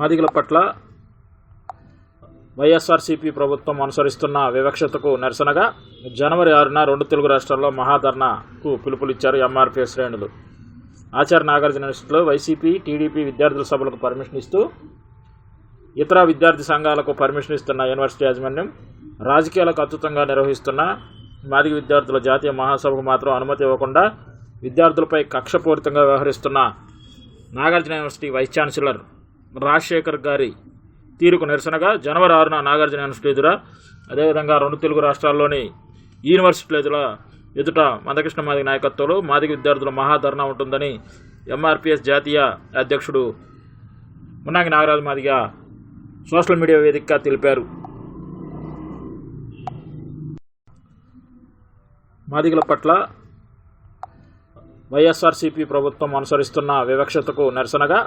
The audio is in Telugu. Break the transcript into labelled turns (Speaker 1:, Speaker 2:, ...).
Speaker 1: మాదిగల పట్ల వైఎస్ఆర్సీపీ ప్రభుత్వం అనుసరిస్తున్న వివక్షతకు నిరసనగా జనవరి ఆరున రెండు తెలుగు రాష్ట్రాల్లో మహాధర్నాకు పిలుపులిచ్చారు ఎంఆర్పీ శ్రేణులు. ఆచార్య నాగార్జున యూనివర్సిటీలో వైసీపీ టీడీపీ విద్యార్థుల సభలకు పర్మిషన్ ఇస్తూ ఇతర విద్యార్థి సంఘాలకు పర్మిషన్ ఇస్తున్న యూనివర్సిటీ యాజమాన్యం రాజకీయాలకు అత్యుతంగా నిర్వహిస్తున్న మాదిగ విద్యార్థుల జాతీయ మహాసభకు మాత్రం అనుమతి ఇవ్వకుండా విద్యార్థులపై కక్షపూరితంగా వ్యవహరిస్తున్న Nagarjuna university vice chancellor Rajasekhar గారి తీరుకు నిరసనగా జనవరి ఆరున నాగార్జున యూనివర్సిటీ ఎదుర అదేవిధంగా రెండు తెలుగు రాష్ట్రాల్లోని యూనివర్సిటీల ఎదుర ఎదుట మందకృష్ణ మాదిగ నాయకత్వంలో మాదిగ విద్యార్థుల మహాధర్నా ఉంటుందని ఎంఆర్పిఎస్ జాతీయ అధ్యక్షుడు మున్నాగి నాగరాజు మాదిగ సోషల్ మీడియా వేదికగా తెలిపారు. మాదిగల పట్ల వైఎస్ఆర్సీపీ ప్రభుత్వం అనుసరిస్తున్న వివక్షతకు నిరసనగా